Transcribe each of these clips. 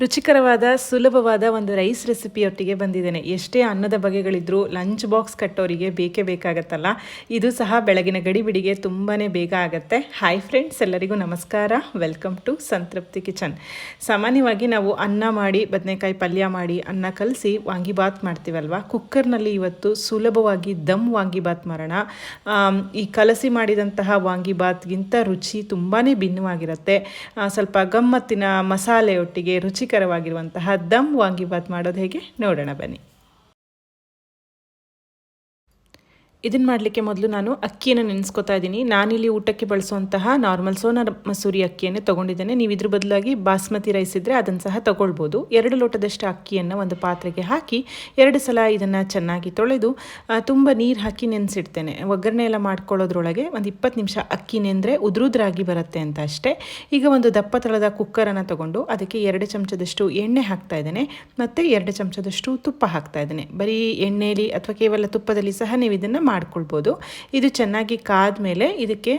ರುಚಿಕರವಾದ, ಸುಲಭವಾದ ಒಂದು ರೈಸ್ ರೆಸಿಪಿಯೊಟ್ಟಿಗೆ ಬಂದಿದ್ದೇನೆ. ಎಷ್ಟೇ ಅನ್ನದ ಬಗೆಗಳಿದ್ದರೂ ಲಂಚ್ ಬಾಕ್ಸ್ ಕಟ್ಟೋರಿಗೆ ಬೇಕೇ ಬೇಕಾಗತ್ತಲ್ಲ. ಇದು ಸಹ ಬೆಳಗಿನ ಗಡಿಬಿಡಿಗೆ ತುಂಬಾ ಬೇಗ ಆಗುತ್ತೆ. ಹಾಯ್ ಫ್ರೆಂಡ್ಸ್ ಎಲ್ಲರಿಗೂ ನಮಸ್ಕಾರ. Welcome to Santrupti kitchen. ಸಾಮಾನ್ಯವಾಗಿ ನಾವು ಅನ್ನ ಮಾಡಿ, ಬದನೆಕಾಯಿ ಪಲ್ಯ ಮಾಡಿ, ಅನ್ನ ಕಲಸಿ ವಾಂಗಿಬಾತ್ ಮಾಡ್ತೀವಲ್ವ? ಕುಕ್ಕರ್ನಲ್ಲಿ ಇವತ್ತು ಸುಲಭವಾಗಿ ದಮ್ ವಾಂಗಿಬಾತ್ ಮಾಡೋಣ. ಈ ಕಲಸಿ ಮಾಡಿದಂತಹ ವಾಂಗಿಬಾತ್ಗಿಂತ ರುಚಿ ತುಂಬಾ ಭಿನ್ನವಾಗಿರುತ್ತೆ. ಸ್ವಲ್ಪ ಗಮ್ಮತ್ತಿನ ಮಸಾಲೆಯೊಟ್ಟಿಗೆ ರುಚಿಕರವಾಗಿರುವಂತಹ ದಮ್ ವಾಂಗಿಬಾತ್ ಮಾಡೋದು ಹೇಗೆ? ನೋಡೋಣ ಬನ್ನಿ. ಇದನ್ನು ಮಾಡಲಿಕ್ಕೆ ಮೊದಲು ನಾನು ಅಕ್ಕಿಯನ್ನು ನೆನೆಸ್ಕೊತಾ ಇದ್ದೀನಿ ನಾನಿಲ್ಲಿ ಊಟಕ್ಕೆ ಬಳಸುವಂತಹ ನಾರ್ಮಲ್ ಸೋನಾ ಮಸೂರಿ ಅಕ್ಕಿಯನ್ನೇ ತೊಗೊಂಡಿದ್ದೇನೆ. ನೀವು ಇದ್ರ ಬದಲಾಗಿ ಬಾಸ್ಮತಿ ರೈಸ್ ಇದ್ದರೆ ಅದನ್ನು ಸಹ ತೊಗೊಳ್ಬೋದು. ಎರಡು ಲೋಟದಷ್ಟು ಅಕ್ಕಿಯನ್ನು ಒಂದು ಪಾತ್ರೆಗೆ ಹಾಕಿ ಎರಡು ಸಲ ಇದನ್ನು ಚೆನ್ನಾಗಿ ತೊಳೆದು ತುಂಬ ನೀರು ಹಾಕಿ ನೆನೆಸಿಡ್ತೇನೆ. ಒಗ್ಗರಣೆ ಎಲ್ಲ ಮಾಡ್ಕೊಳ್ಳೋದ್ರೊಳಗೆ ಒಂದು ಇಪ್ಪತ್ತು ನಿಮಿಷ ಅಕ್ಕಿ ನೆಂದರೆ ಉದುರುದ್ರಾಗಿ ಬರುತ್ತೆ ಅಂತ ಅಷ್ಟೇ. ಈಗ ಒಂದು ದಪ್ಪ ತಳದ ಕುಕ್ಕರನ್ನು ತಗೊಂಡು ಅದಕ್ಕೆ ಎರಡು ಚಮಚದಷ್ಟು ಎಣ್ಣೆ ಹಾಕ್ತಾ ಇದ್ದೇನೆ. ಮತ್ತು ಎರಡು ಚಮಚದಷ್ಟು ತುಪ್ಪ ಹಾಕ್ತಾ ಇದ್ದೇನೆ. ಬರೀ ಎಣ್ಣೆಯಲ್ಲಿ ಅಥವಾ ಕೇವಲ ತುಪ್ಪದಲ್ಲಿ ಸಹ ನೀವು ಇದನ್ನು ಮಾಡ್ಕೊಳ್ಬೋದು. ಇದು ಚೆನ್ನಾಗಿ ಕಾದ ಮೇಲೆ ಇದಕ್ಕೆ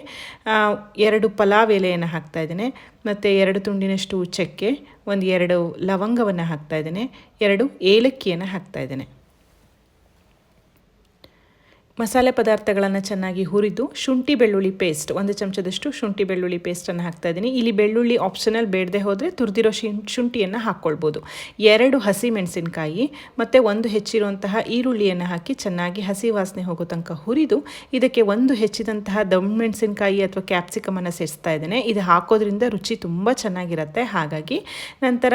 ಎರಡು ಪಲಾವ್ ಎಲೆಯನ್ನು ಹಾಕ್ತಾ ಇದ್ದೇನೆ. ಮತ್ತು ಎರಡು ತುಂಡಿನಷ್ಟು ಚಕ್ಕೆ ಒಂದು ಎರಡು ಲವಂಗವನ್ನು ಹಾಕ್ತಾ ಇದ್ದೇನೆ. ಎರಡು ಏಲಕ್ಕಿಯನ್ನು ಹಾಕ್ತಾ ಇದ್ದೇನೆ. ಮಸಾಲೆ ಪದಾರ್ಥಗಳನ್ನು ಚೆನ್ನಾಗಿ ಹುರಿದು ಶುಂಠಿ ಬೆಳ್ಳುಳ್ಳಿ ಪೇಸ್ಟ್ ಒಂದು ಚಮಚದಷ್ಟು ಶುಂಠಿ ಬೆಳ್ಳುಳ್ಳಿ ಪೇಸ್ಟನ್ನು ಹಾಕ್ತಾ ಇದ್ದೀನಿ. ಇಲ್ಲಿ ಬೆಳ್ಳುಳ್ಳಿ ಆಪ್ಷನಲ್ ಬೇಡದೆ ಹೋದರೆ ತುರಿದಿರೋ ಶಿ, ಶುಂಠಿಯನ್ನು ಹಾಕ್ಕೊಳ್ಬೋದು ಎರಡು ಹಸಿ ಮೆಣಸಿನಕಾಯಿ ಮತ್ತು ಒಂದು ಹೆಚ್ಚಿರುವಂತಹ ಈರುಳ್ಳಿಯನ್ನು ಹಾಕಿ ಚೆನ್ನಾಗಿ ಹಸಿ ವಾಸನೆ ಹೋಗೋ ತನಕ ಹುರಿದು ಇದಕ್ಕೆ ಒಂದು ಹೆಚ್ಚಿದಂತಹ ದಮ್ ಮೆಣಸಿನಕಾಯಿ ಅಥವಾ ಕ್ಯಾಪ್ಸಿಕಮನ್ನು ಸೇರಿಸ್ತಾ ಇದ್ದೇನೆ. ಇದು ಹಾಕೋದ್ರಿಂದ ರುಚಿ ತುಂಬ ಚೆನ್ನಾಗಿರುತ್ತೆ. ಹಾಗಾಗಿ ನಂತರ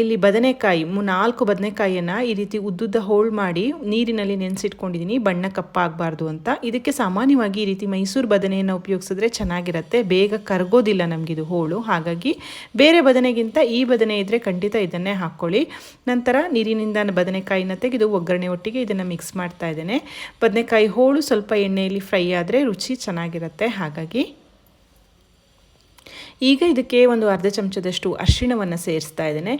ಇಲ್ಲಿ ಬದನೆಕಾಯಿ ನಾಲ್ಕು ಬದನೆಕಾಯಿಯನ್ನು ಈ ರೀತಿ ಉದ್ದುದ್ದ ಹೋಳು ಮಾಡಿ ನೀರಿನಲ್ಲಿ ನೆನೆಸಿಟ್ಕೊಂಡಿದ್ದೀನಿ. ಬಣ್ಣ ಕಪ್ಪಾಗಬಾರ್ದು ಅಂತ. ಇದಕ್ಕೆ ಸಾಮಾನ್ಯವಾಗಿ ಈ ರೀತಿ ಮೈಸೂರು ಬದನೆಯನ್ನು ಉಪಯೋಗಿಸಿದ್ರೆ ಚೆನ್ನಾಗಿರುತ್ತೆ. ಬೇಗ ಕರಗೋದಿಲ್ಲ ನಮಗಿದು ಹೋಳು. ಹಾಗಾಗಿ ಬೇರೆ ಬದನೆಗಿಂತ ಈ ಬದನೆ ಇದ್ದರೆ ಖಂಡಿತ ಇದನ್ನೇ ಹಾಕ್ಕೊಳ್ಳಿ. ನಂತರ ನೀರಿನಿಂದ ಬದನೆಕಾಯಿನ ತೆಗೆದು ಒಗ್ಗರಣೆ ಒಟ್ಟಿಗೆ ಇದನ್ನು ಮಿಕ್ಸ್ ಮಾಡ್ತಾ ಇದ್ದೇನೆ. ಬದನೆಕಾಯಿ ಹೋಳು ಸ್ವಲ್ಪ ಎಣ್ಣೆಯಲ್ಲಿ ಫ್ರೈ ಆದರೆ ರುಚಿ ಚೆನ್ನಾಗಿರುತ್ತೆ. ಹಾಗಾಗಿ ಈಗ ಇದಕ್ಕೆ ಒಂದು ಅರ್ಧ ಚಮಚದಷ್ಟು ಅರಿಶಿಣವನ್ನು ಸೇರಿಸ್ತಾ ಇದ್ದೇನೆ.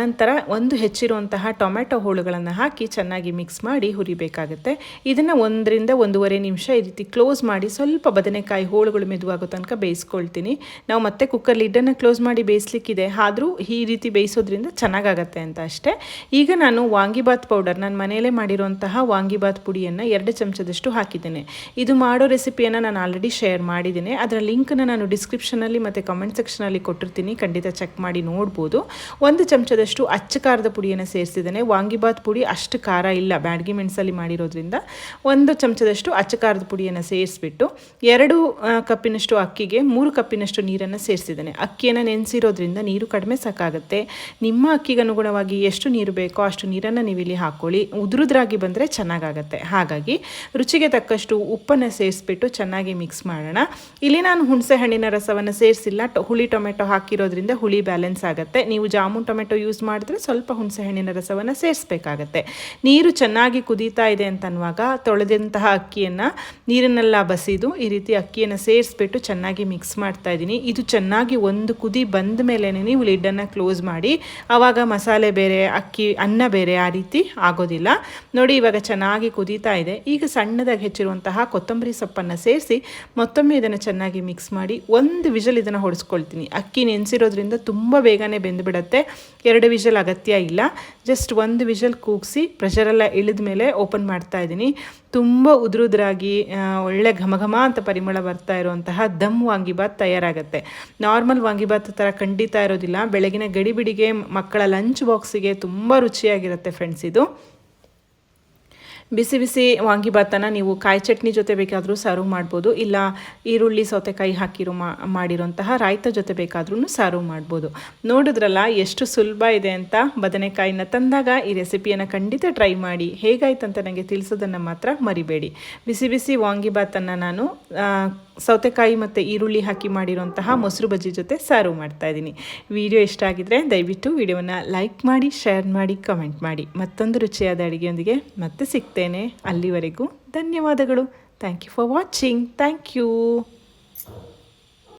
ನಂತರ ಒಂದು ಹೆಚ್ಚಿರುವಂತಹ ಟೊಮ್ಯಾಟೊ ಹೋಳುಗಳನ್ನು ಹಾಕಿ ಚೆನ್ನಾಗಿ ಮಿಕ್ಸ್ ಮಾಡಿ ಹುರಿಬೇಕಾಗುತ್ತೆ. ಇದನ್ನು ಒಂದರಿಂದ ಒಂದೂವರೆ ನಿಮಿಷ ಈ ರೀತಿ ಕ್ಲೋಸ್ ಮಾಡಿ ಸ್ವಲ್ಪ ಬದನೆಕಾಯಿ ಹೋಳುಗಳು ಮೆದುವಾಗೋ ತನಕ ಬೇಯಿಸ್ಕೊಳ್ತೀನಿ. ನಾವು ಮತ್ತೆ ಕುಕ್ಕರ್ ಲಿಡ್ಡನ್ನು ಕ್ಲೋಸ್ ಮಾಡಿ ಬೇಯಿಸ್ಲಿಕ್ಕಿದೆ. ಆದರೂ ಈ ರೀತಿ ಬೇಯಿಸೋದ್ರಿಂದ ಚೆನ್ನಾಗಾಗತ್ತೆ ಅಂತ ಅಷ್ಟೇ. ಈಗ ನಾನು ವಾಂಗಿಬಾತ್ ಪೌಡರ್, ನಾನು ಮನೆಯಲ್ಲೇ ಮಾಡಿರುವಂತಹ ವಾಂಗಿಬಾತ್ ಪುಡಿಯನ್ನು ಎರಡು ಚಮಚದಷ್ಟು ಹಾಕಿದ್ದೇನೆ. ಇದು ಮಾಡೋ ರೆಸಿಪಿಯನ್ನು ನಾನು ಆಲ್ರೆಡಿ ಶೇರ್ ಮಾಡಿದ್ದೀನಿ. ಅದರ ಲಿಂಕನ್ನು ನಾನು ಡಿಸ್ಕ್ರಿಪ್ಷನಲ್ಲಿ ಮತ್ತು ಕಮೆಂಟ್ ಸೆಕ್ಷನಲ್ಲಿ ಕೊಟ್ಟಿರ್ತೀನಿ. ಖಂಡಿತ ಚೆಕ್ ಮಾಡಿ ನೋಡ್ಬೋದು. ಒಂದು ಚಮಚದಷ್ಟು ಅಚ್ಚ ಖಾರದ ಪುಡಿಯನ್ನು ಸೇರಿಸಿದ್ದೇನೆ. ವಾಂಗಿಬಾತ್ ಪುಡಿ ಅಷ್ಟು ಖಾರ ಇಲ್ಲ. ಬ್ಯಾಡಗಿ ಮೆಣಸಲ್ಲಿ ಮಾಡಿರೋದ್ರಿಂದ ಒಂದು ಚಮಚದಷ್ಟು ಅಚ್ಚ ಖಾರದ ಪುಡಿಯನ್ನು ಸೇರಿಸ್ಬಿಟ್ಟು ಎರಡು ಕಪ್ಪಿನಷ್ಟು ಅಕ್ಕಿಗೆ ಮೂರು ಕಪ್ಪಿನಷ್ಟು ನೀರನ್ನು ಸೇರಿಸಿದ್ದೇನೆ. ಅಕ್ಕಿಯನ್ನು ನೆನೆಸಿರೋದ್ರಿಂದ ನೀರು ಕಡಿಮೆ ಸಾಕಾಗುತ್ತೆ. ನಿಮ್ಮ ಅಕ್ಕಿಗೆ ಅನುಗುಣವಾಗಿ ಎಷ್ಟು ನೀರು ಬೇಕೋ ಅಷ್ಟು ನೀರನ್ನು ನೀವು ಇಲ್ಲಿ ಹಾಕ್ಕೊಳ್ಳಿ ಉದುರುದ್ರಾಗಿ ಬಂದರೆ ಚೆನ್ನಾಗಾಗತ್ತೆ. ಹಾಗಾಗಿ ರುಚಿಗೆ ತಕ್ಕಷ್ಟು ಉಪ್ಪನ್ನು ಸೇರಿಸ್ಬಿಟ್ಟು ಚೆನ್ನಾಗಿ ಮಿಕ್ಸ್ ಮಾಡೋಣ. ಇಲ್ಲಿ ನಾನು ಹುಣಸೆ ಹಣ್ಣಿನ ರಸವನ್ನು ಸೇರಿಸಿಲ್ಲ. ಟೊ- ಹುಳಿ ಟೊಮೆಟೊ ಹಾಕಿರೋದ್ರಿಂದ ಹುಳಿ ಬ್ಯಾಲೆನ್ಸ್ ಆಗುತ್ತೆ. ನೀವು ಜಾಮೂನ್ ಟೊಮೆಟೊ ಯೂಸ್ ಮಾಡಿದ್ರೆ ಸ್ವಲ್ಪ ಹುಣಸೆಹಣ್ಣಿನ ರಸವನ್ನು ಸೇರಿಸ್ಬೇಕಾಗತ್ತೆ. ನೀರು ಚೆನ್ನಾಗಿ ಕುದೀತಾ ಇದೆ ಅಂತ ಅನ್ನುವಾಗ ತೊಳೆದಂತಹ ಅಕ್ಕಿಯನ್ನು ನೀರನ್ನೆಲ್ಲ ಬಸಿದು ಈ ರೀತಿ ಅಕ್ಕಿಯನ್ನು ಸೇರಿಸ್ಬಿಟ್ಟು ಚೆನ್ನಾಗಿ ಮಿಕ್ಸ್ ಮಾಡ್ತಾ ಇದ್ದೀನಿ. ಇದು ಚೆನ್ನಾಗಿ ಒಂದು ಕುದಿ ಬಂದ ಮೇಲೆ ನೀವು ಲಿಡ್ಡನ್ನು ಕ್ಲೋಸ್ ಮಾಡಿ. ಆವಾಗ ಮಸಾಲೆ ಬೇರೆ, ಅಕ್ಕಿ, ಅನ್ನ ಬೇರೆ ಆ ರೀತಿ ಆಗೋದಿಲ್ಲ. ನೋಡಿ ಇವಾಗ ಚೆನ್ನಾಗಿ ಕುದೀತಾ ಇದೆ. ಈಗ ಸಣ್ಣದಾಗಿ ಹೆಚ್ಚಿರುವಂತಹ ಕೊತ್ತಂಬರಿ ಸೊಪ್ಪನ್ನು ಸೇರಿಸಿ ಮತ್ತೊಮ್ಮೆ ಇದನ್ನು ಚೆನ್ನಾಗಿ ಮಿಕ್ಸ್ ಮಾಡಿ ಒಂದು ವಿಜಲ್ ಇದನ್ನು ಹೊಡೆಸ್ಕೊಳ್ತೀನಿ. ಅಕ್ಕಿ ನೆನೆಸಿರೋದ್ರಿಂದ ತುಂಬ ಬೇಗನೆ ಬೆಂದುಬಿಡತ್ತೆ. ಎರಡು ವಿಷಲ್ ಅಗತ್ಯ ಇಲ್ಲ. ಜಸ್ಟ್ ಒಂದು ವಿಷಲ್ ಕೂಗಿಸಿ ಪ್ರೆಷರೆಲ್ಲ ಇಳಿದ ಮೇಲೆ ಓಪನ್ ಮಾಡ್ತಾ ಇದ್ದೀನಿ. ತುಂಬ ಉದುರುದ್ರಾಗಿ ಒಳ್ಳೆ ಘಮ ಘಮ ಅಂತ ಪರಿಮಳ ಬರ್ತಾ ಇರುವಂತಹ ದಮ್ ವಾಂಗಿಬಾತ್ ತಯಾರಾಗುತ್ತೆ. ನಾರ್ಮಲ್ ವಾಂಗಿಬಾತ್ ಥರ ಖಂಡಿತ ಇರೋದಿಲ್ಲ. ಬೆಳಗಿನ ಗಡಿಬಿಡಿಗೆ ಮಕ್ಕಳ ಲಂಚ್ ಬಾಕ್ಸಿಗೆ ತುಂಬ ರುಚಿಯಾಗಿರುತ್ತೆ ಫ್ರೆಂಡ್ಸ್ ಇದು. ಬಿಸಿ ಬಿಸಿ ವಾಂಗಿಬಾತನ್ನು ನೀವು ಕಾಯಿ ಚಟ್ನಿ ಜೊತೆ ಬೇಕಾದರೂ ಸರ್ವ್ ಮಾಡ್ಬೋದು. ಇಲ್ಲ ಈರುಳ್ಳಿ, ಸೌತೆಕಾಯಿ ಹಾಕಿರೋ ಮಾಡಿರೋಂತಹ ರಾಯ್ತ ಜೊತೆ ಬೇಕಾದ್ರೂ ಸರ್ವ್ ಮಾಡ್ಬೋದು. ನೋಡಿದ್ರಲ್ಲ ಎಷ್ಟು ಸುಲಭ ಇದೆ ಅಂತ ಬದನೆಕಾಯಿನ ತಂದಾಗ ಈ ರೆಸಿಪಿಯನ್ನು ಖಂಡಿತ ಟ್ರೈ ಮಾಡಿ. ಹೇಗಾಯ್ತಂತ ನನಗೆ ತಿಳಿಸೋದನ್ನು ಮಾತ್ರ ಮರಿಬೇಡಿ. ಬಿಸಿ ಬಿಸಿ ವಾಂಗಿಬಾತನ್ನು ನಾನು ಸೌತೆಕಾಯಿ ಮತ್ತು ಈರುಳ್ಳಿ ಹಾಕಿ ಮಾಡಿರೋಂತಹ ಮೊಸರು ಬಜ್ಜಿ ಜೊತೆ ಸರ್ವ್ ಮಾಡ್ತಾ ಇದ್ದೀನಿ. ವಿಡಿಯೋ ಇಷ್ಟ ಆಗಿದ್ರೆ ದಯವಿಟ್ಟು ವಿಡಿಯೋವನ್ನು ಲೈಕ್ ಮಾಡಿ, ಶೇರ್ ಮಾಡಿ, ಕಮೆಂಟ್ ಮಾಡಿ. ಮತ್ತೊಂದು ರುಚಿಯಾದ ಅಡುಗೆಯೊಂದಿಗೆ ಮತ್ತೆ ಸಿಗ್ತೇನೆ ಅಲ್ಲಿವರೆಗೂ. ಧನ್ಯವಾದಗಳು. Thank you for watching thank you